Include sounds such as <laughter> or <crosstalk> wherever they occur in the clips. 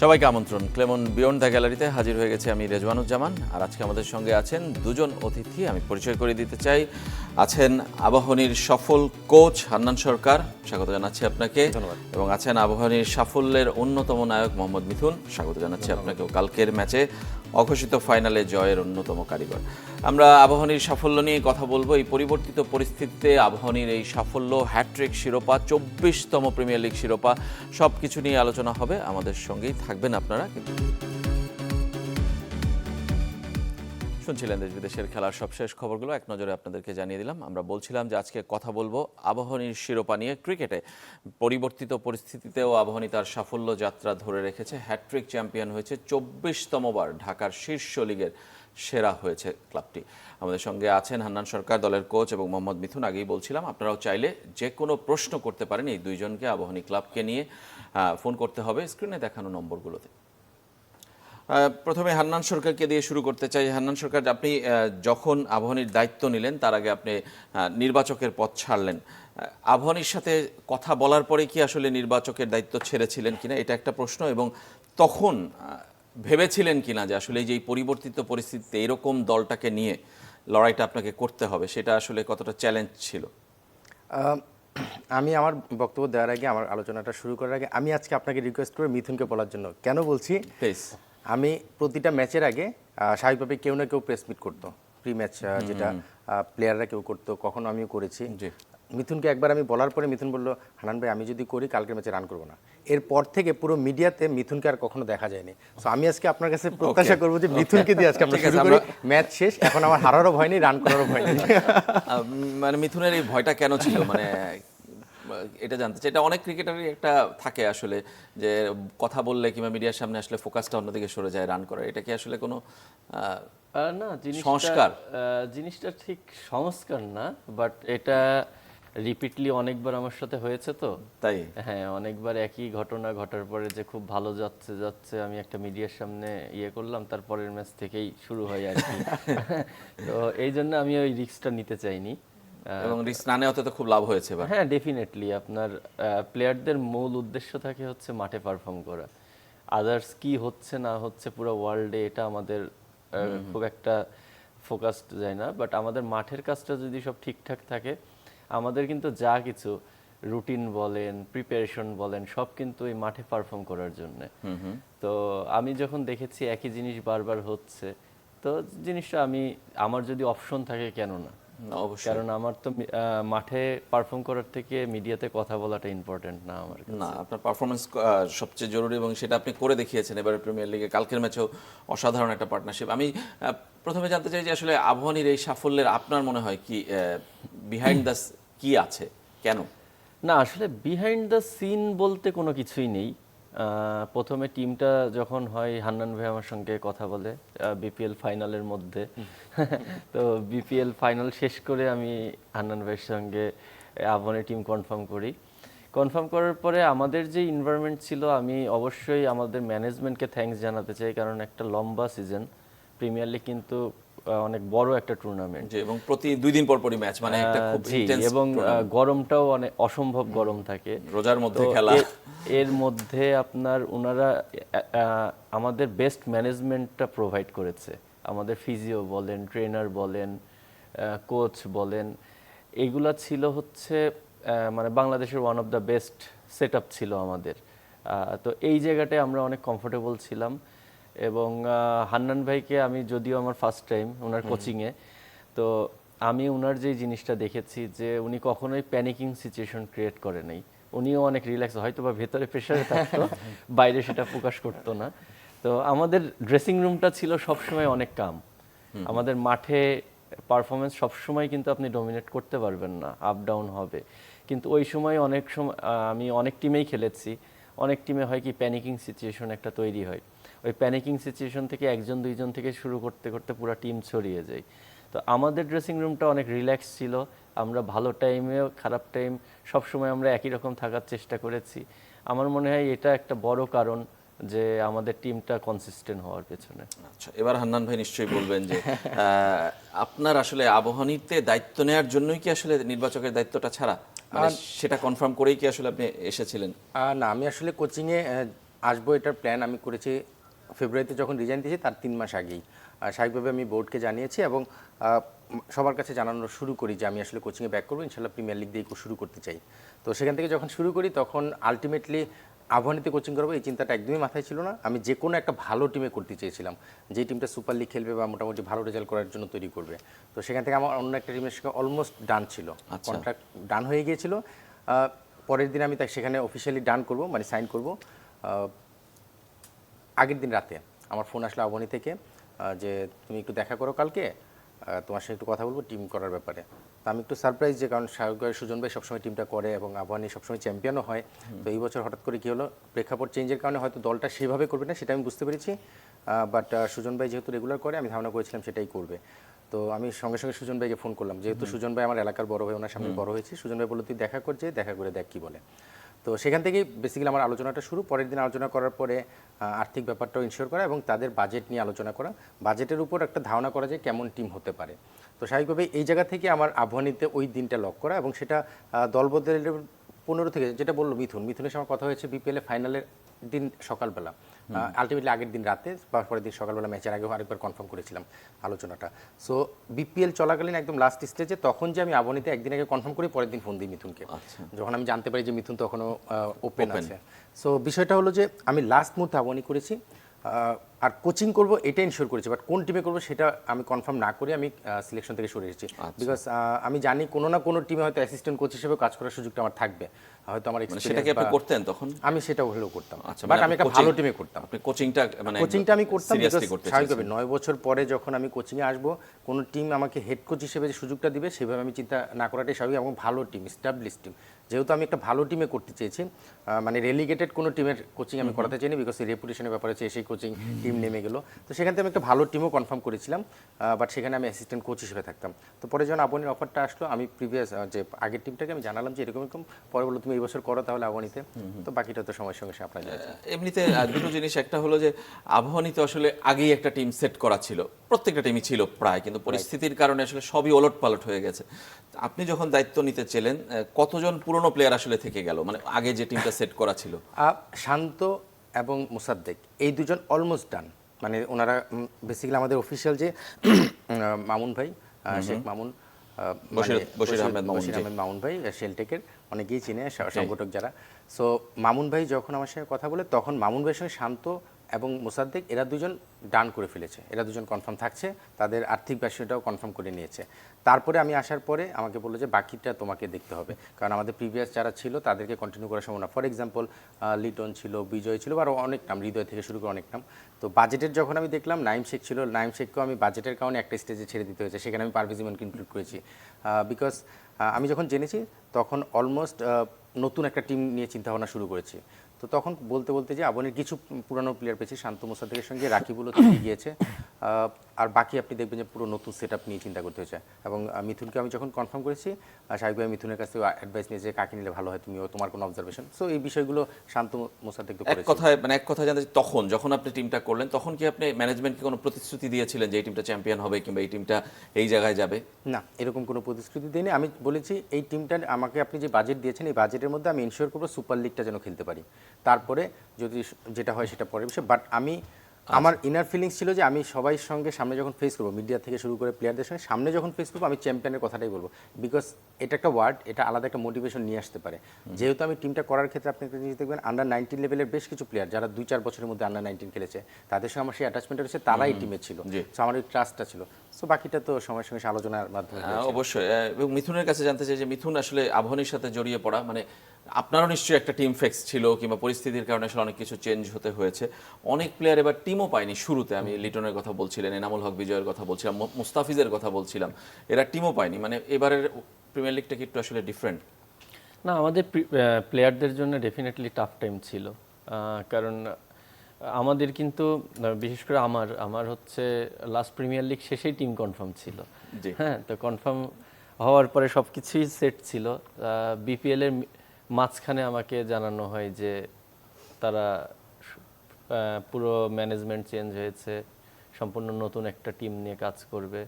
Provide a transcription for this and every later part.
সবাইকে আমন্ত্রণ। Clemon beyond the গ্যালারিতে হাজির হয়ে গেছে আমি রেজওয়ানুজ্জামান। আর আজকে আমাদের সঙ্গে আছেন দুজন অতিথি। আমি পরিচয় করে দিতে চাই। আছেন আবাহনীর সফল কোচ হান্নান সরকার। স্বাগত জানাচ্ছি আপনাকে। এবং আছেন আবাহনীর সাফল্যের অন্যতম নায়ক মোহাম্মদ মিথুন। স্বাগত জানাচ্ছি আপনাকেও কালকের ম্যাচে। অঘোষিত ফাইনালে জয়ের অন্যতম কারিগর। আমরা আবাহনীর সাফল্য নিয়ে কথা বলব। এই পরিবর্তিত পরিস্থিতিতে আবাহনীর এই সাফল্য হ্যাট্রিক শিরোপা, চব্বিশতম প্রিমিয়ার লিগ শিরোপা সব কিছু নিয়ে আলোচনা হবে। আমাদের সঙ্গেই থাকবেন আপনারা, কিন্তু শুনছিলেন দেশ বিদেশের খেলার সবশেষ খবরগুলো, এক নজরে আপনাদেরকে জানিয়ে দিলাম। আমরা বলছিলাম যে আজকে কথা বলব আবাহনীর শিরোপা নিয়ে ক্রিকেটে। পরিবর্তিত পরিস্থিতিতেও আবাহনী তার সাফল্য যাত্রা ধরে রেখেছে। হ্যাট্রিক চ্যাম্পিয়ন হয়েছে চব্বিশতম বার, ঢাকার শীর্ষ লিগের সেরা হয়েছে ক্লাবটি। আমাদের সঙ্গে আছেন হান্নান সরকার, দলের কোচ এবং মোহাম্মদ মিথুন। আগেই বলছিলাম, আপনারাও চাইলে যে কোনো প্রশ্ন করতে পারেন। এই দুইজনকে আবাহনী ক্লাবকে নিয়ে ফোন করতে হবে স্ক্রিনে দেখানো নম্বরগুলোতে। প্রথমে হান্নান সরকারকে দিয়ে শুরু করতে চাই। হান্নান সরকার আপনি যখন আবাহনীর দায়িত্ব নিলেন তার আগে আপনি নির্বাচকের পথ ছাড়লেন। আবাহনীর সাথে কথা বলার পরে কি আসলে নির্বাচকের দায়িত্ব ছেড়েছিলেন কিনা এটা একটা প্রশ্ন এবং তখন ভেবেছিলেন কিনা যে আসলে এই যে পরিবর্তিত পরিস্থিতিতে এরকম দলটাকে নিয়ে লড়াইটা আপনাকে করতে হবে সেটা আসলে কতটা চ্যালেঞ্জ ছিল? আমি আমার বক্তব্য দেওয়ার আগে আমার আলোচনাটা শুরু করার আগে আমি আজকে আপনাকে রিকোয়েস্ট করব মিথুনকে বলার জন্য। কেন বলছি? প্লিজ আমি প্রতিটা ম্যাচের আগে স্বাভাবিকভাবে কেউ না কেউ প্রেস মিট করতো। প্রি ম্যাচ যেটা প্লেয়াররা কেউ করতো কখনো আমিও করেছি। মিথুনকে একবার আমি বলার পরে মিথুন বলল হানান ভাই আমি যদি করি কালকের ম্যাচে রান করব না। এরপর থেকে পুরো মিডিয়াতে মিথুনকে আর কখনো দেখা যায়নি। তো আমি আজকে আপনার কাছে প্রত্যাশা করব যে মিথুনকে দিয়ে আজকে আমরা শুরু করি। ম্যাচ শেষ এখন আমার হারারও ভয় নেই রান করারও ভয় নেই। মানে মিথুনের এই ভয়টা কেন ছিল? মানে এটা জানতে চাই। এটা অনেক ক্রিকেটারই একটা থাকে আসলে যে কথা বললে কিংবা মিডিয়ার সামনে আসলে ফোকাসটা অন্যদিকে সরে যায় রান করার। এটা কি আসলে কোনো না জিনিসটা সংস্কার? জিনিসটা ঠিক সংস্কার না বাট এটা রিপিটলি অনেকবার আমার সাথে হয়েছে তো। তাই? হ্যাঁ অনেকবার একই ঘটনা ঘটার পরে যে খুব ভালো যাচ্ছে যাচ্ছে আমি একটা মিডিয়ার সামনে ইয়ে করলাম তারপরের ম্যাচ থেকেই শুরু হয় আর কি। <laughs> তো এই জন্য আমি ওই রিস্কটা নিতে চাইনি। এবং রিস্ক না নেওয়াতে তো খুব লাভ হয়েছে এবার। হ্যাঁ ডেফিনেটলি আপনার প্লেয়ারদের মূল উদ্দেশ্য থাকে হচ্ছে মাঠে পারফর্ম করা। আদার্স কি হচ্ছে না হচ্ছে পুরো ওয়ার্ল্ডে এটা আমাদের খুব একটা ফোকাসড যায় না। বাট আমাদের মাঠের কাজটা যদি সব ঠিকঠাক থাকে আমাদের কিন্তু যা কিছু রুটিন বলেন প্রিপারেশন বলেন সব কিন্তু এই মাঠে পারফর্ম করার জন্য। তো আমি যখন দেখেছি একই জিনিস বারবার হচ্ছে তো জিনিসটা আমি আমার যদি অপশন থাকে কেন না, অবশ্যই। কারণ আমার তো মাঠে পারফর্ম করার থেকে মিডিয়াতে কথা বলাটা ইম্পর্টেন্ট না আমার না আপনার পারফরমেন্স সবচেয়ে জরুরি এবং সেটা আপনি করে দেখিয়েছেন এবারে প্রিমিয়ার লিগে কালকের ম্যাচেও অসাধারণ একটা পার্টনারশিপ আমি প্রথমে জানতে চাই যে আসলে আবহানীর এই সাফল্যের আপনার মনে হয় কি বিহাইন্ড দ্য কি আছে? কেন? না আসলে বিহাইন্ড দ্য সিন বলতে কোনো কিছুই নেই। প্রথমে টিমটা যখন হয় হান্নান ভাই আমার সঙ্গে কথা বলে বিপিএল ফাইনালের মধ্যে। <laughs> তো বিপিএল ফাইনাল শেষ করে আমি হান্নান ভাইয়ের সঙ্গে আহ্বানের টিম কনফার্ম করি। কনফার্ম করার পরে আমাদের যে ইনভায়রনমেন্ট ছিল আমি অবশ্যই আমাদের ম্যানেজমেন্টকে থ্যাঙ্কস জানাতে চাই কারণ একটা লম্বা সিজন প্রিমিয়ার লিগ কিন্তু অনেক বড় একটা টুর্নামেন্ট এবং প্রতি দুই দিন পর পরই ম্যাচ মানে একটা খুব ইন্টেন্স এবং গরমটাও অনেক অসম্ভব গরম থাকে। রোজার মধ্যে খেলা। এর মধ্যে আপনার ওনারা আমাদের বেস্ট ম্যানেজমেন্টটা প্রোভাইড করেছে। আমাদের ফিজিও বলেন ট্রেনার বলেন কোচ বলেন। এইগুলা ছিল হচ্ছে মানে বাংলাদেশের one of the best set ছিল আমাদের। তো এই জায়গাটায় আমরা অনেক কমফোর্টেবল ছিলাম। এবং হান্নান ভাইকে আমি যদিও আমার ফার্স্ট টাইম ওনার কোচিংয়ে তো আমি ওনার যে জিনিসটা দেখেছি যে উনি কখনোই প্যানিকিং সিচুয়েশন ক্রিয়েট করে নাই। উনিও অনেক রিল্যাক্স হয়তো বা ভেতরে প্রেশারে থাকতো <laughs> বাইরে সেটা প্রকাশ করতো না। তো আমাদের ড্রেসিং রুমটা ছিল সবসময় অনেক কাম আমাদের মাঠে পারফরমেন্স সবসময় কিন্তু আপনি ডমিনেট করতে পারবেন না আপ ডাউন হবে। কিন্তু ওই সময় অনেক সময় আমি অনেক টিমেই খেলেছি। অনেক টিমে হয় কি প্যানিকিং সিচুয়েশন একটা তৈরি হয়। ওই প্যানিকিং সিচুয়েশন থেকে একজন দুইজন থেকে শুরু করতে করতে পুরো টিম ছড়িয়ে যায়। তো আমাদের ড্রেসিং রুমটা অনেক রিল্যাক্স ছিল। আমরা ভালো টাইমেও খারাপ টাইম সবসময় আমরা একই রকম থাকার চেষ্টা করেছি। আমার মনে হয় এটা একটা বড় কারণ যে আমাদের টিমটা কনসিস্টেন্ট হওয়ার পেছনে। আচ্ছা এবার হান্নান ভাই নিশ্চয়ই বলবেন যে আপনার আসলে আবহানীতে দায়িত্ব নেওয়ার জন্যই কি আসলে নির্বাচকের দায়িত্বটা ছাড়া? মানে সেটা কনফার্ম করেই কি আসলে আপনি এসেছিলেন? না আমি আসলে কোচিংয়ে আসব এটার প্ল্যান আমি করেছি ফেব্রুয়ারিতে যখন রিজাইন দিয়েছি তার তিন মাস আগেই। স্বাভাবিকভাবে আমি বোর্ডকে জানিয়েছি এবং সবার কাছে জানানো শুরু করি যে আমি আসলে কোচিংয়ে ব্যাক করব ইনশাল্লাহ প্রিমিয়ার লিগ দিয়ে শুরু করতে চাই। তো সেখান থেকে যখন শুরু করি তখন আলটিমেটলি আবহানিতে কোচিং করব এই চিন্তাটা একদমই মাথায় ছিল না। আমি যে কোনো একটা ভালো টিমে করতে চেয়েছিলাম। যে টিমটা সুপার লিগ খেলবে বা মোটামুটি ভালো রেজাল্ট করার জন্য তৈরি করবে। তো সেখান থেকে আমার অন্য একটা টিমের সঙ্গে অলমোস্ট ডান ছিল। আচ্ছা। কন্ট্রাক্ট ডান হয়ে গিয়েছিল। পরের দিন আমি তাকে সেখানে অফিসিয়ালি ডান করব মানে সাইন করব। আগের দিন রাতে আমার ফোন আসলো আবনি থেকে যে তুমি একটু দেখা করো কালকে তোমার সাথে একটু কথা বলব টিম করার ব্যাপারে। তো আমি একটু সারপ্রাইজ যে কারণ সাগর সুজন ভাই সবসময় টিমটা করে এবং আবহানি সবসময় চ্যাম্পিয়নও হয়। তো এই বছর হঠাৎ করে কী হলো প্রেক্ষাপট চেঞ্জের কারণে হয়তো দলটা সেভাবে করবে না সেটা আমি বুঝতে পেরেছি। বাট সুজন ভাই যেহেতু রেগুলার করে আমি ধারণা করেছিলাম সেটাই করবে। তো আমি সঙ্গে সঙ্গে সুজন ভাইকে ফোন করলাম। যেহেতু সুজন ভাই আমার এলাকার বড় ভাই ওনার সামনে বড় হয়েছি। সুজন ভাই বলল তুই দেখা করছে দেখা করে দেখ কি বলে। তো সেখান থেকেই বেসিক্যালি আমার আলোচনাটা শুরু। পরের দিন আলোচনা করার পরে আর্থিক ব্যাপারটাও ইনশিওর করা এবং তাদের বাজেট নিয়ে আলোচনা করা। বাজেটের উপর একটা ধারণা করা যায় কেমন টিম হতে পারে। তো স্বাভাবিকভাবে এই জায়গা থেকে আমার আবহানিতে ওই দিনটা লক করা এবং সেটা দলবদলের পনেরো থেকে, যেটা বলল মিথুন, মিথুনের সঙ্গে কথা হয়েছে বিপিএলে ফাইনালের দিন সকালবেলা। আলটিমেটলি আগের দিন রাতে বা পরের দিন সকালবেলা ম্যাচের আগেও আরেকবার কনফার্ম করেছিলাম আলোচনাটা। সো বিপিএল চলাকালীন একদম লাস্ট স্টেজে তখন যে আমি আবনীতে একদিন আগে কনফার্ম করি পরের দিন ফোন দিই মিথুনকে। আচ্ছা। যখন আমি জানতে পারি যে মিথুন তখনও ওপেন আছে। সো বিষয়টা হলো যে আমি লাস্ট মুহূর্তে আবনী করেছি। আর কোচিং করব এটা ইনশিওর করেছি বাট কোন টিমে করব সেটা আমি কনফার্ম না করে আমি সিলেকশন থেকে সরে এসেছি। আচ্ছা। বিকজ আমি জানি কোনো না কোনো টিমে হয়তো অ্যাসিস্ট্যান্ট কোচ হিসেবে কাজ করার সুযোগটা আমার থাকবে। হয়তো আমার মানে সেটা কি আপনি করতেন তখন? আমি সেটা হলেও করতাম। আচ্ছা, বাট মানে আমি একটা ভালো টিমে করতাম। আপনি কোচিংটা মানে কোচিংটা আমি করতাম স্বাভাবিকভাবে নয় বছর পরে যখন আমি কোচিংয়ে আসব কোনো টিম আমাকে হেড কোচ হিসেবে যে সুযোগটা দিবে সেভাবে আমি চিন্তা না করাটাই স্বাভাবিক এবং ভালো টিম স্টাবলিশ টিম যেহেতু আমি একটা ভালো টিমে করতে চেয়েছি মানে রেলিগেটেড কোনো টিমের কোচিং আমি করাতে চাইনি বিকজ এই রেপুটেশনের ব্যাপারে আছে সেই কোচিং টিম নেমে গেলো। তো সেখান থেকে আমি একটা ভালো টিমও কনফার্ম করেছিলাম বাট সেখানে আমি অ্যাসিস্ট্যান্ট কোচ হিসেবে থাকতাম। তো পরে যখন আবনির অফারটা আসলো আমি প্রিভিয়াস যে আগের টিমটাকে আমি জানালাম যে এরকম এরকম পরে বলল তুমি এই বছর করো তাহলে আবনিতে তো বাকিটা তো সময়ের সঙ্গে সে আপনার এমনিতে দুটো জিনিস একটা হলো যে আবহানিতে আসলে আগেই একটা টিম সেট করা ছিল। প্রত্যেকটা টিমই ছিল প্রায় কিন্তু পরিস্থিতির কারণে আসলে সবই ওলট পালট হয়ে গেছে। আপনি যখন দায়িত্ব নিতে চেলেন কতজন কতজন পুরনো প্লেয়ার আসলে থেকে গেল? মানে আগে যে টিমটা সেট করা ছিল। শান্ত এবং মুসাদ্দেক এই দুজন অলমোস্ট ডান মানে ওনারা বেসিক্যালি আমাদের অফিসিয়াল যে মামুন ভাই শেখ মামুন মানে বশির- বশির আহমেদ মামুন, ভাই শেলটেকের অনেকেই চিনে সংগঠক যারা। সো মামুন ভাই যখন আমার সঙ্গে কথা বলে তখন মামুন ভাইয়ের সঙ্গে শান্ত এবং মোসাদ্দেক, এরা দুজন ডান করে ফেলেছে। এরা দুজন কনফার্ম থাকছে, তাদের আর্থিক বিষয়টাও কনফার্ম করে নিয়েছে। তারপরে আমি আসার পরে আমাকে বলল যে, বাকিটা তোমাকে দেখতে হবে। কারণ আমাদের প্রিভিয়াস যারা ছিল, তাদেরকে কন্টিনিউ করার সম্ভাবনা। ফর এক্সাম্পল লিটন ছিল, বিজয় ছিল আরও অনেক নাম, হৃদয় থেকে শুরু করে অনেক নাম। তো বাজেটের যখন আমি দেখলাম, নাইম শেখ ছিল, নাইম শেখকেও আমি বাজেটের কারণে একটা স্টেজে ছেড়ে দিতে হয়েছে। সেখানে আমি পারভেজ ইমানকে ইনক্লুড করেছি। বিকজ আমি যখন জেনেছি, তখন অলমোস্ট নতুন একটা টিম নিয়ে চিন্তাভাবনা শুরু করেছি। তো তখন বলতে বলতে যে আবনের কিছু পুরানো প্লেয়ার পেয়েছি শান্ত মোসাদ্দেকের সঙ্গে রাকিবুলও থেকে গিয়েছে। আর বাকি আপনি দেখবেন যে পুরো নতুন সেট আপ নিয়ে চিন্তা করতে হয়েছে। এবং মিথুনকে আমি যখন কনফার্ম করেছি আহ, স্বাভাবিকভাবে মিথুনের কাছ অ্যাডভাইস নিয়ে যে কাকে নিলে ভালো হয় তুমিও তোমার কোনো অবজারভেশন সো এই বিষয়গুলো শান্ত মোসাদ্দেক এক কথায় মানে এক কথা জানতে তখন যখন আপনি টিমটা করলেন তখন কি আপনি ম্যানেজমেন্টকে কোনো প্রতিশ্রুতি দিয়েছিলেন যে এই টিমটা চ্যাম্পিয়ন হবে কিংবা এই টিমটা এই জায়গায় যাবে? না এরকম কোনো প্রতিশ্রুতি দিইনি। আমি বলেছি এই টিমটা আমাকে আপনি যে বাজেট দিয়েছেন এই বাজেটের মধ্যে আমি ইনশিওর করব সুপার লিগটা যেন খেলতে পারি। তারপরে যদি যেটা হয় সেটা পরের বিষয় বাট আমি আমার ইনার ফিলিংস ছিল যে আমি সবাই সঙ্গে সামনে যখন ফেস করব মিডিয়া থেকে শুরু করে প্লেয়ারদের সঙ্গে সামনে যখন ফেস করব আমি চ্যাম্পিয়নের কথাটাই বলব। বিকজ এটা একটা ওয়ার্ড এটা আলাদা একটা মোটিভেশন নিয়ে আসতে পারে। যেহেতু আমি টিমটা করার ক্ষেত্রে আপনি একটা জিনিস দেখবেন আন্ডার নাইনটিন লেভেলের বেশ কিছু প্লেয়ার যারা দুই চার বছরের মধ্যে আন্ডার নাইনটিন খেলেছে তাদের সঙ্গে আমার সেই অ্যাটাচমেন্ট রয়েছে তারাই টিমে ছিল। সো আমার ওই ট্রাস্টটা ছিল। সো বাকিটা তো সময়ের সঙ্গে আলোচনার মাধ্যমে হ্যাঁ, অবশ্যই। এবং মিথুনের কাছে জানতে চাই যে মিথুন আসলে আবহানির সাথে জড়িয়ে পড়া মানে আপনারও নিশ্চয়ই একটা টিম ফেক্স ছিল কিংবা পরিস্থিতির কারণে আসলে অনেক কিছু চেঞ্জ হতে হয়েছে। অনেক প্লেয়ার এবার টিমও পায়নি শুরুতে আমি লিটনের কথা বলছিলেন এনামুল হক বিজয়ের কথা বলছিলাম মুস্তাফিজের কথা বলছিলাম এরা টিমও পায়নি। মানে এবারের প্রিমিয়ার লিগটা কি একটু আসলে ডিফারেন্ট না আমাদের প্লেয়ারদের জন্য ডেফিনেটলি টাফ টাইম ছিল। কারণ আমাদের কিন্তু বিশেষ করে আমার আমার হচ্ছে লাস্ট প্রিমিয়ার লিগ শেষেই টিম কনফার্ম ছিল। হ্যাঁ তো কনফার্ম হওয়ার পরে সব কিছুই সেট ছিল। বিপিএল এর মাঝখানে আমাকে জানানো হয় যে তারা পুরো ম্যানেজমেন্ট চেঞ্জ হয়েছে সম্পূর্ণ নতুন একটা টিম নিয়ে কাজ করবে।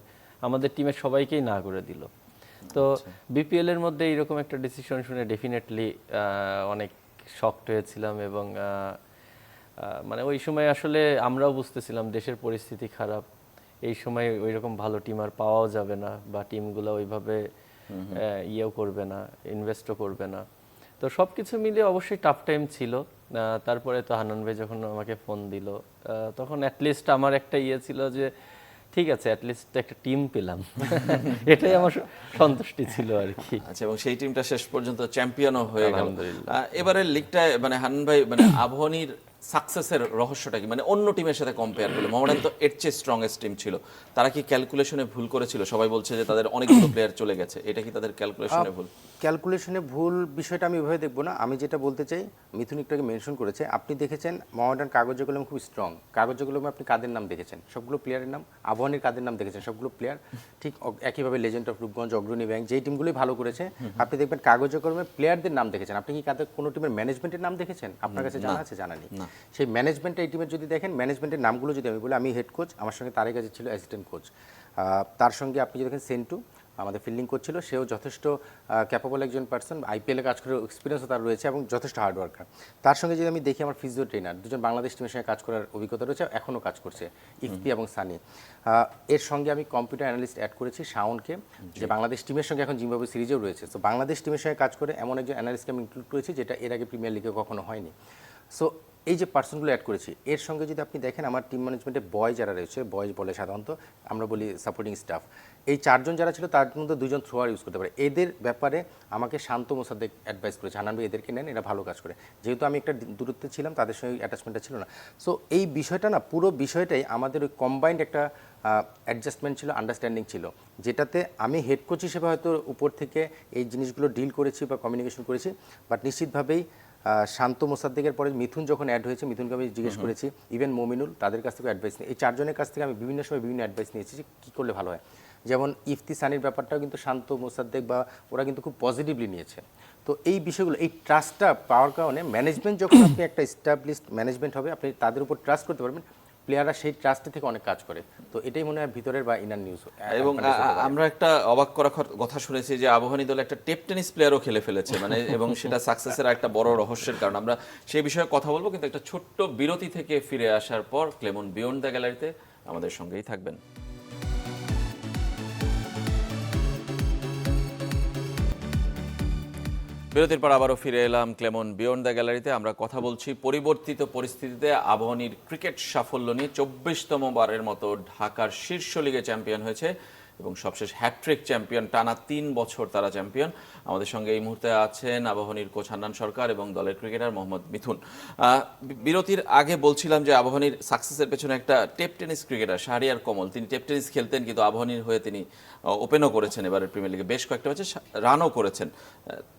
আমাদের টিমের সবাইকেই না করে দিল। তো বিপিএল এর মধ্যে এরকম একটা ডিসিশন শুনে ডেফিনেটলি অনেক শক্ট হয়েছিলাম এবং মানে ওই সময় আসলে আমরাও বুঝতেছিলাম দেশের পরিস্থিতি খারাপ। এই সময় ওই রকম ভালো টিম আর পাওয়াও যাবে না বা টিমগুলো ওইভাবে ইয়েও করবে না ইনভেস্টও করবে না। তো সব কিছু মিলিয়ে অবশ্যই টাফ টাইম ছিল। তারপরে তো হানন ভাই যখন আমাকে ফোন দিল তখন অ্যাটলিস্ট আমার একটা ইয়ে ছিল যে ঠিক আছে অ্যাটলিস্ট একটা টিম পেলাম। এটাই আমার সন্তুষ্টি ছিল আর কি। আচ্ছা এবং সেই টিমটা শেষ পর্যন্ত চ্যাম্পিয়নও হয়ে গেল। আলহামদুলিল্লাহ। আহ, এবারের লিগটা মানে হান্নান ভাই মানে আবহনীর সাকসেসের রহস্যটা কি? মানে অন্য টিমের সাথে কম্পেয়ার করলে। মোহামেডান তো এর চেয়ে স্ট্রংগেস্ট টিম ছিল। তারা কি ক্যালকুলেশনে ভুল করেছিল? সবাই বলছে যে তাদের অনেকগুলো প্লেয়ার চলে গেছে। এটা কি তাদের ক্যালকুলেশনে ভুল? ক্যালকুলেশনে ভুল বিষয়টা আমি ওইভাবে দেখব না। আমি যেটা বলতে চাই মিথুন একটু আগে মেনশন করেছে আপনি দেখেছেন মহামেডান কাগজে কলম খুব স্ট্রং কাগজে কলমে আপনি কাদের নাম দেখেছেন? সবগুলো প্লেয়ারের নাম? আবহানের কাদের নাম দেখেছেন? সবগুলো প্লেয়ার ঠিক একইভাবে legend of Rupganj Agrani bank যেই টিমগুলোই ভালো করেছে আপনি দেখবেন কাগজে কলমে প্লেয়ারদের নাম দেখেছেন। আপনি কি কাদের কোনো টিমের ম্যানেজমেন্টের নাম দেখেছেন? আপনার কাছে জানা আছে? জানা নেই। সেই ম্যানেজমেন্ট এই টিমের যদি দেখেন ম্যানেজমেন্টের নামগুলো যদি আমি বলি আমি হেড কোচ আমার সঙ্গে তারেক কাছে ছিল অ্যাসিস্ট্যান্ট কোচ তার সঙ্গে আপনি যদি দেখেন সেন্টু আমাদের ফিল্ডিং করছিল সেও যথেষ্ট ক্যাপাবল একজন পার্সন আইপিএলে কাজ করে এক্সপিরিয়েন্সও তার রয়েছে এবং যথেষ্ট হার্ড ওয়ার্কার তার সঙ্গে যদি আমি দেখি আমার ফিজিও ট্রেনার দুজন বাংলাদেশ টিমের সঙ্গে কাজ করার অভিজ্ঞতা রয়েছে এখনও কাজ করছে ইফতি এবং সানি। এর সঙ্গে আমি কম্পিউটার অ্যানালিস্ট অ্যাড করেছি শাওনকে যে বাংলাদেশ টিমের সঙ্গে এখন জিম্বাবু সিরিজেও রয়েছে। তো বাংলাদেশ টিমের সঙ্গে কাজ করে এমন একজন অ্যানালিস্টকে আমি ইনক্লুড করেছি যেটা এর আগে প্রিমিয়ার লিগে কখনো হয়নি। সো এই যে পার্সনগুলো অ্যাড করেছি এর সঙ্গে যদি আপনি দেখেন আমার টিম ম্যানেজমেন্টে বয় যারা রয়েছে বয়েজ বলে সাধারণত আমরা বলি সাপোর্টিং স্টাফ এই চারজন যারা ছিল তার মধ্যে দুজন থ্রোয়ার ইউজ করতে পারে। এদের ব্যাপারে আমাকে শান্ত মোসাদ্দেক অ্যাডভাইস করেছে। হানান ভাই এদেরকে নেন এরা ভালো কাজ করে। যেহেতু আমি একটা দূরত্বে ছিলাম তাদের সঙ্গে অ্যাটাচমেন্টটা ছিল না। সো এই বিষয়টা না পুরো বিষয়টাই আমাদের ওই কম্বাইন্ড একটা অ্যাডজাস্টমেন্ট ছিল আন্ডারস্ট্যান্ডিং ছিল। যেটাতে আমি হেড কোচ হিসেবে হয়তো উপর থেকে এই জিনিসগুলো ডিল করেছি বা কমিউনিকেশন করেছি বাট নিশ্চিতভাবেই শান্ত মোসাদ্দেকের পরে মিথুন যখন অ্যাড হয়েছে মিথুনকে আমি জিজ্ঞেস করেছি ইভেন মমিনুল তাদের কাছ থেকে অ্যাডভাইস নিই এই চারজনের কাছ থেকে আমি বিভিন্ন সময় বিভিন্ন অ্যাডভাইস নিয়েছি যে কী করলে ভালো হয়? যেমন ইফতি সানির ব্যাপারটাও কিন্তু শান্ত মোসাদ্দেক বা ওরা কিন্তু খুব পজিটিভলি নিয়েছে। তো এই বিষয়গুলো এই ট্রাস্টটা পাওয়ার কারণে ম্যানেজমেন্ট যখন আপনি একটা স্টাবলিশড ম্যানেজমেন্ট হবে আপনি তাদের উপর ট্রাস্ট করতে পারবেন প্লেয়াররা সেই ট্রাস্টে থেকে অনেক কাজ করে। তো এটাই মনে হয় ভিতরের বা ইনার নিউজ এবং আমরা একটা অবাক করা কথা শুনেছি যে আবাহনী দল একটা টেপ টেনিস প্লেয়ারও খেলে ফেলেছে মানে <laughs> এবং সেটা সাকসেসের একটা বড় রহস্যের কারণ। আমরা সেই বিষয়ে কথা বলব কিন্তু একটা ছোট্ট বিরতি থেকে ফিরে আসার পর ক্লেমন বিয়ন্ড দ্য গ্যালারিতে আমাদের সঙ্গেই থাকবেন। বিরতির পর আবারও ফিরে এলাম ক্লেমন বিয়ন্ড দ্য গ্যালারিতে। আমরা কথা বলছি পরিবর্তিত পরিস্থিতিতে আবাহনীর ক্রিকেট সাফল্য নিয়ে। চব্বিশতম বারের মতো ঢাকার শীর্ষ লিগে চ্যাম্পিয়ন হয়েছে এবং সবশেষ হ্যাট্রিক চ্যাম্পিয়ন টানা তিন বছর তারা চ্যাম্পিয়ন আমাদের সঙ্গে এই মুহূর্তে আছেন আবাহনীর কোচ হান্নান সরকার এবং দলের ক্রিকেটার মোহাম্মদ মিথুন। বিরতির আগে বলছিলাম যে আবাহনীর সাকসেসের পেছনে একটা tape tennis cricketer Shahriar Komol. তিনি টেপ টেনিস খেলতেন কিন্তু আবাহনীর হয়ে তিনি ওপেনও করেছেন এবারের প্রিমিয়ার লিগে বেশ কয়েকটা ম্যাচে রানও করেছেন।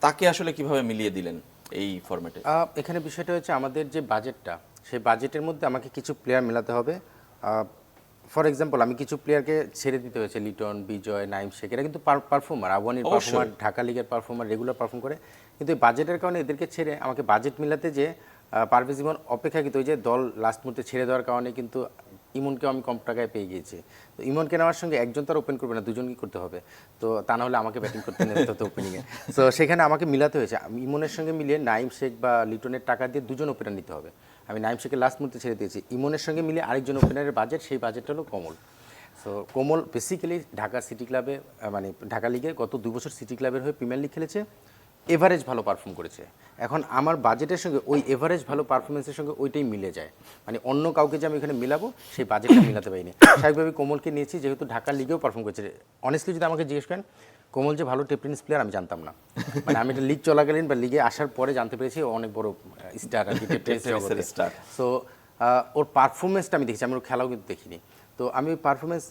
তাকে আসলে কীভাবে মিলিয়ে দিলেন এই ফরম্যাটে এখানে বিষয়টা হচ্ছে আমাদের যে বাজেটটা সেই বাজেটের মধ্যে আমাকে কিছু প্লেয়ার মেলাতে হবে। ফর এক্সাম্পল আমি কিছু প্লেয়ারকে ছেড়ে দিতে হয়েছে লিটন বিজয় নাইম শেখ এরা কিন্তু পারফর্মার অবশ্যই। পারফর্মার ঢাকা লিগের পারফর্মার রেগুলার পারফর্ম করে। কিন্তু এই বাজেটের কারণে এদেরকে ছেড়ে আমাকে বাজেট মিলাতে যে পারভেজ ইমন অপেক্ষাকৃত ওই যে দল লাস্ট মুহূর্তে ছেড়ে দেওয়ার কারণে কিন্তু ইমনকেও আমি কম টাকায় পেয়ে গিয়েছি। তো ইমনকে নেওয়ার সঙ্গে একজন তো আর ওপেন করবে না দুজন কি করতে হবে। তো তা না হলে আমাকে ব্যাটিং করতে নিতে হতো ওপেনিংয়ে তো সেখানে আমাকে মিলাতে হয়েছে। ইমনের সঙ্গে মিলিয়ে নাইম শেখ বা লিটনের টাকা দিয়ে দুজন ওপেনার নিতে হবে। আমি নাইম শেখের লাস্ট মুহূর্তে ছেড়ে দিয়েছি। ইমনের সঙ্গে মিলে আরেকজন ওপেনারের বাজেট সেই বাজেটটা হলো Komol. So Komol basically Dhaka city ক্লাবে মানে ঢাকা লিগে গত দুই বছর সিটি ক্লাবের হয়ে প্রিমিয়ার লিগ খেলেছে। এভারেজ ভালো পারফর্ম করেছে। এখন আমার বাজেটের সঙ্গে ওই এভারেজ ভালো পারফরমেন্সের সঙ্গে ওইটাই মিলে যায়। মানে অন্য কাউকে যে আমি এখানে মিলাবো, সেই বাজেটটা মিলাতে পারিনি। <coughs> স্বাভাবিকভাবে কোমলকে নিয়েছি, যেহেতু ঢাকা লিগেও পারফর্ম করেছে। অনেস্টলি যদি আমাকে জিজ্ঞেস করেন কোমল যে ভালো টেপিনিস প্লেয়ার আমি জানতাম না। মানে আমি এটা লিগ চলাকালীন বা লিগে আসার পরে জানতে পেরেছি ও অনেক বড় স্টার আর কি <laughs> star। সো ওর পারফরমেন্সটা আমি দেখেছি আমি ওর খেলাও কিন্তু দেখিনি। তো আমি ওই পারফরমেন্স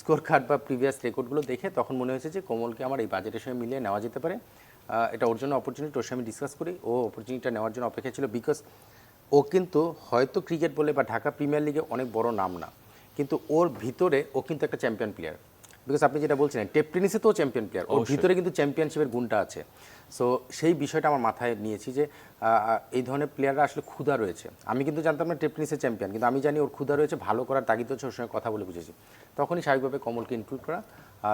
স্কোর কার্ড বা প্রিভিয়াস রেকর্ডগুলো দেখে তখন মনে হয়েছে যে কোমলকে আমার এই বাজেটের সঙ্গে মিলিয়ে নেওয়া যেতে পারে। এটা ওর জন্য অপরচুনিটি ওর সঙ্গে আমি ডিসকাস করি। ও অপরচুনিটিটা নেওয়ার জন্য অপেক্ষা ছিল বিকজ ও কিন্তু হয়তো ক্রিকেট বলে বা ঢাকা প্রিমিয়ার লিগে অনেক বড় নাম না। কিন্তু ওর ভিতরে ও কিন্তু একটা চ্যাম্পিয়ন প্লেয়ার বিকজ আপনি যেটা বলছেন টেপ টেনিসে তো চ্যাম্পিয়ন প্লেয়ার ওর ভিতরে কিন্তু চ্যাম্পিয়নশিপের গুণটা আছে। সো সেই বিষয়টা আমার মাথায় নিয়েছি যে এই ধরনের প্লেয়াররা আসলে ক্ষুধা রয়েছে। আমি কিন্তু জানতাম না টেপ টেনিসের চ্যাম্পিয়ন কিন্তু আমি জানি ওর ক্ষুধা রয়েছে ভালো করার তাগিদ হচ্ছে ওর সঙ্গে কথা বলে বুঝেছি। তখনই স্বাভাবিকভাবে কমলকে ইনক্লুড করা।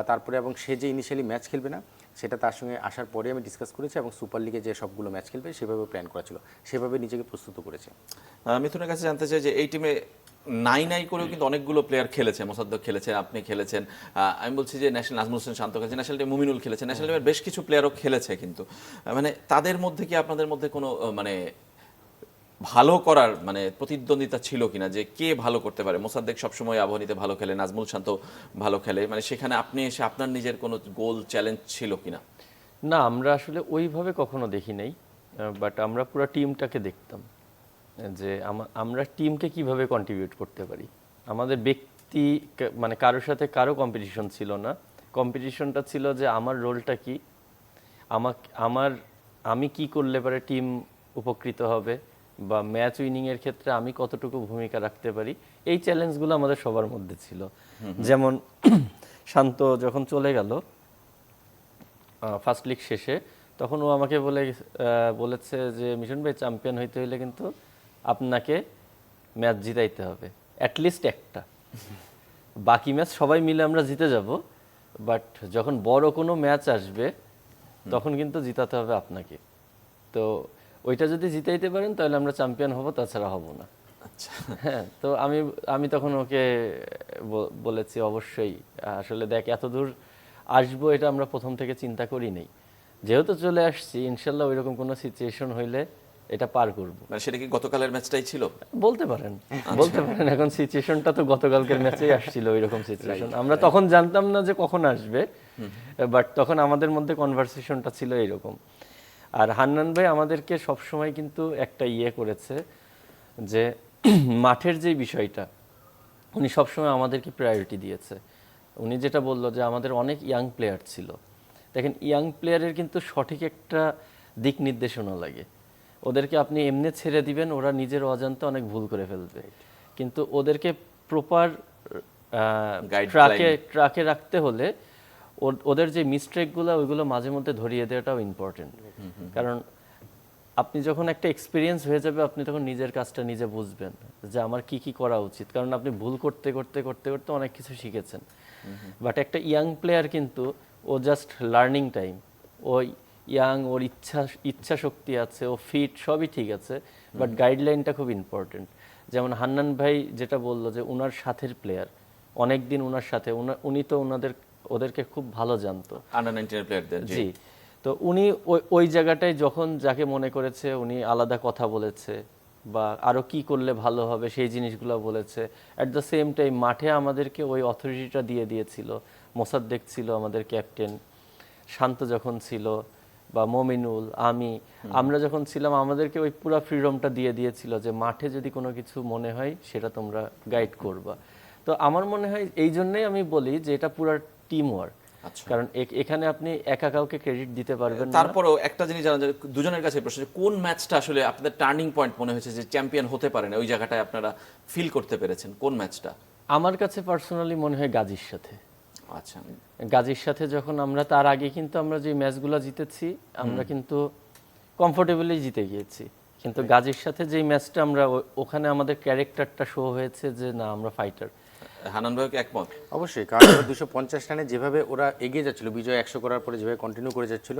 তারপরে এবং সে যে ইনিশিয়ালি ম্যাচ খেলবে না, সেটা তার সঙ্গে আসার পরে আমি ডিসকাস করেছি এবং সুপার লিগে যে সবগুলো ম্যাচ খেলবে, সেভাবে প্ল্যান করা ছিল। সেভাবে নিজেকে প্রস্তুত করেছে। মিথুনের কাছে জানতে চাই যে এই টিমে নাই নাই করেও কিন্তু অনেকগুলো প্লেয়ার খেলেছে, মোসাদ্দক খেলেছে, আপনি খেলেছেন। আমি বলছি যে ন্যাশনাল নাজমুল হোসেন শান্ত খেলেছে ন্যাশনাল টিম মুমিনুল খেলেছে ন্যাশনাল টিমের বেশ কিছু প্লেয়ারও খেলেছে কিন্তু। মানে তাদের মধ্যে কি আপনাদের মধ্যে কোনো মানে ভালো করার মানে প্রতিদ্বন্দ্বিতা ছিল কিনা যে কে ভালো করতে পারে? মোসাদ্দেক সবসময় আবহানিতে ভালো খেলে, নাজমুল শান্ত ভালো খেলে। মানে সেখানে আপনি এসে আপনার নিজের কোনো গোল চ্যালেঞ্জ ছিল কিনা? না, আমরা আসলে ওইভাবে কখনো দেখি নাই বাট আমরা পুরো টিমটাকে দেখতাম, যে আমা- আমরা টিমকে কীভাবে কন্ট্রিবিউট করতে পারি। আমাদের ব্যক্তি মানে কারোর সাথে কারও কম্পিটিশন ছিল না। কম্পিটিশনটা ছিল যে আমার রোলটা কি? আমার, আমি কি করলে পারে টিম উপকৃত হবে? বা ম্যাচ উইনিংয়ের ক্ষেত্রে আমি কতটুকু ভূমিকা রাখতে পারি এই চ্যালেঞ্জগুলো আমাদের সবার মধ্যে ছিল। যেমন <clears throat> শান্ত যখন চলে গেল ফার্স্ট লিগ শেষে তখন ও আমাকে বলে বলেছে যে মিশন ভাই চ্যাম্পিয়ন হইতে হইলে কিন্তু আপনাকে ম্যাচ জিতাইতে হবে অ্যাটলিস্ট একটা। <laughs> বাকি ম্যাচ সবাই মিলে আমরা জিতে যাব বাট যখন বড় কোনো ম্যাচ আসবে তখন কিন্তু জিতাতে হবে আপনাকে। তো ওইটা যদি জিতাইতে পারেন তাহলে আমরা চ্যাম্পিয়ন হব তাছাড়া হব না। আচ্ছা। হ্যাঁ তো আমি আমি তখন ওকে বলেছি অবশ্যই আসলে দেখ এত দূর আসব এটা আমরা প্রথম থেকে চিন্তা করি নেই। যেহেতু চলে আসছি ইনশাল্লাহ ওইরকম কোনো সিচুয়েশন হইলে এটা পার করব। মানে সেটা কি গতকালের ম্যাচটাই ছিল? বলতে পারেন বলতে পারেন এখন সিচুয়েশনটা তো গতকালকের ম্যাচেই আসছিল ওইরকম সিচুয়েশন আমরা তখন জানতাম না যে কখন আসবে বাট তখন আমাদের মধ্যে কনভারসেশনটা ছিল এইরকম। আর হান্নান ভাই আমাদেরকে সবসময় কিন্তু একটা ইয়ে করেছে যে <clears throat> মাঠের যে বিষয়টা উনি সবসময় আমাদেরকে প্রায়োরিটি দিয়েছে। উনি যেটা বলল যে আমাদের অনেক ইয়াং প্লেয়ার ছিল। দেখেন ইয়াং প্লেয়ারের কিন্তু সঠিক একটা দিক নির্দেশনা লাগে। ওদেরকে আপনি এমনি ছেড়ে দিবেন ওরা নিজের অজান্তে অনেক ভুল করে ফেলবে। কিন্তু ওদেরকে প্রপার. ট্রাকে ট্রাকে রাখতে হলে ওদের যে মিস্টেকগুলো ওইগুলো মাঝে মধ্যে ধরিয়ে দেওয়াটাও ইম্পর্টেন্ট কারণ আপনি যখন একটা এক্সপিরিয়েন্স হয়ে যাবে আপনি তখন নিজের কাজটা নিজে বুঝবেন যে আমার কি কি করা উচিত। কারণ আপনি ভুল করতে করতে করতে করতে অনেক কিছু শিখেছেন। বাট একটা ইয়াং প্লেয়ার কিন্তু ও জাস্ট লার্নিং টাইম ও ইয়াং ওর ইচ্ছা ইচ্ছা শক্তি আছে ও ফিট সবই ঠিক আছে বাট গাইডলাইনটা খুব ইম্পর্টেন্ট যেমন হান্নান ভাই যেটা বলল যে উনার সাথের প্লেয়ার অনেক দিন উনার সাথে উনি তো ওনাদের ওদেরকে খুব ভালো জানতো। আন্ডার নাইনটিনের প্লেয়ারদের জি। তো উনি ওই ওই জায়গাটায় যখন যাকে মনে করেছে উনি আলাদা কথা বলেছে বা আরও কি করলে ভালো হবে সেই জিনিসগুলো বলেছে। অ্যাট দ্য সেম টাইম মাঠে আমাদেরকে ওই অথরিটিটা দিয়ে দিয়েছিল। মোসাদ্দেক ছিল আমাদের ক্যাপ্টেন শান্ত যখন ছিল বা মমিনুল আমি আমরা যখন ছিলাম আমাদেরকে ওই পুরো ফ্রিডমটা দিয়ে দিয়েছিল যে মাঠে যদি কোনো কিছু মনে হয় সেটা তোমরা গাইড করবা। তো আমার মনে হয় এই জন্যই আমি বলি যে এটা পুরো টিম ওয়ার্ক আচ্ছা। কারণ এখানে আপনি একা কাউকে ক্রেডিট দিতে পারবেন না। তারপরেও একটা জিনিস জানা যায় দুজনের কাছে প্রশ্ন কোন ম্যাচটা আসলে আপনাদের টার্নিং পয়েন্ট মনে হয়েছে যে চ্যাম্পিয়ন হতে পারে না? ওই জায়গাটায় আপনারা ফিল করতে পেরেছেন কোন ম্যাচটা আমার কাছে পার্সোনালি মনে হয় গাজীর সাথে। আচ্ছা। গাজীর সাথে যখন আমরা তার আগে কিন্তু আমরা যে ম্যাচগুলো জিতেছি আমরা কিন্তু কমফোর্টেবলি জিতে গিয়েছি। কিন্তু গাজীর সাথে যে ম্যাচটা আমরা ওখানে আমাদের ক্যারেক্টারটা শো হয়েছে যে না আমরা ফাইটার হানান ভাইকে একমত? অবশ্যই কারণ দুশো পঞ্চাশ রানে যেভাবে ওরা এগিয়ে যাচ্ছিল বিজয় একশো করার পরে যেভাবে কন্টিনিউ করে যাচ্ছিল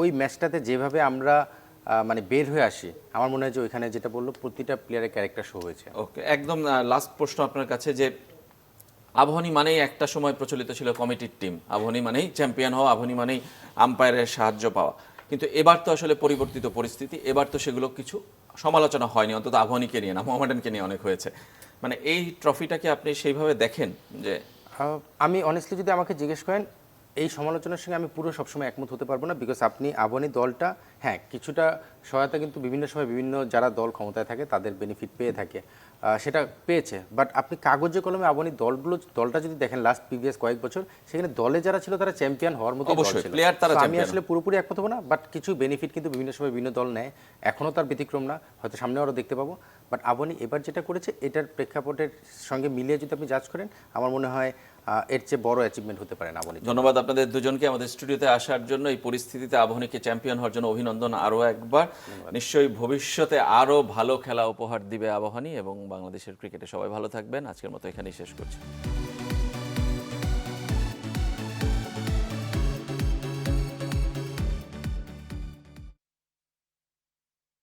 ওই ম্যাচটাতে যেভাবে আমরা মানে বের হয়ে আসি আমার মনে হয় যে ওইখানে যেটা বলল প্রতিটা প্লেয়ারের ক্যারেক্টার শো হয়েছে। ওকে একদম লাস্ট প্রশ্ন আপনার কাছে যে আবহানী মানেই একটা সময় প্রচলিত ছিল কমিটির টিম আবহানী মানেই চ্যাম্পিয়ন হওয়া আবহানী মানেই আম্পায়ারের সাহায্য পাওয়া। কিন্তু এবার তো আসলে পরিবর্তিত পরিস্থিতি এবার তো সেগুলো কিছু সমালোচনা হয়নি অন্তত আবহানীকে নিয়ে না মোহামেডানকে নিয়ে অনেক হয়েছে। মানে এই ট্রফিটাকে আপনি সেইভাবে দেখেন যে আমি অনেস্টলি যদি আমাকে জিজ্ঞেস করেন এই সমালোচনার সঙ্গে আমি পুরো সবসময় একমত হতে পারব না বিকজ আপনি আবহানী দলটা হ্যাঁ কিছুটা সহায়তা কিন্তু বিভিন্ন সময় বিভিন্ন যারা দল ক্ষমতায় থাকে তাদের বেনিফিট পেয়ে থাকে সেটা পেয়েছে। বাট আপনি কাগজে কলমে আবহানী দলগুলো দলটা যদি দেখেন লাস্ট প্রিভিয়াস কয়েক বছর সেখানে দলে যারা ছিল তারা চ্যাম্পিয়ন হওয়ার মতো তারা আমি আসলে পুরোপুরি একমত হব না বাট কিছু বেনিফিট কিন্তু বিভিন্ন সময় বিভিন্ন দল নেয়। এখনও তার ব্যতিক্রম না হয়তো সামনে আরও দেখতে পাবো। বাট আবনি এবার যেটা করেছে এটার প্রেক্ষাপটের সঙ্গে মিলিয়ে যদি আপনি জাজ করেন আমার মনে হয় এর চেয়ে বড় অ্যাচিভমেন্ট হতে পারে না আবনি ধন্যবাদ আপনাদের দুজনকে আমাদের স্টুডিওতে আসার জন্য। এই পরিস্থিতিতে আবহনীকে চ্যাম্পিয়ন হওয়ার জন্য অভিনন্দন আরও একবার। নিশ্চয়ই ভবিষ্যতে আরও ভালো খেলা উপহার দিবে আবহনী এবং বাংলাদেশের ক্রিকেটে সবাই ভালো থাকবেন। আজকের মতো এখানেই শেষ করছি।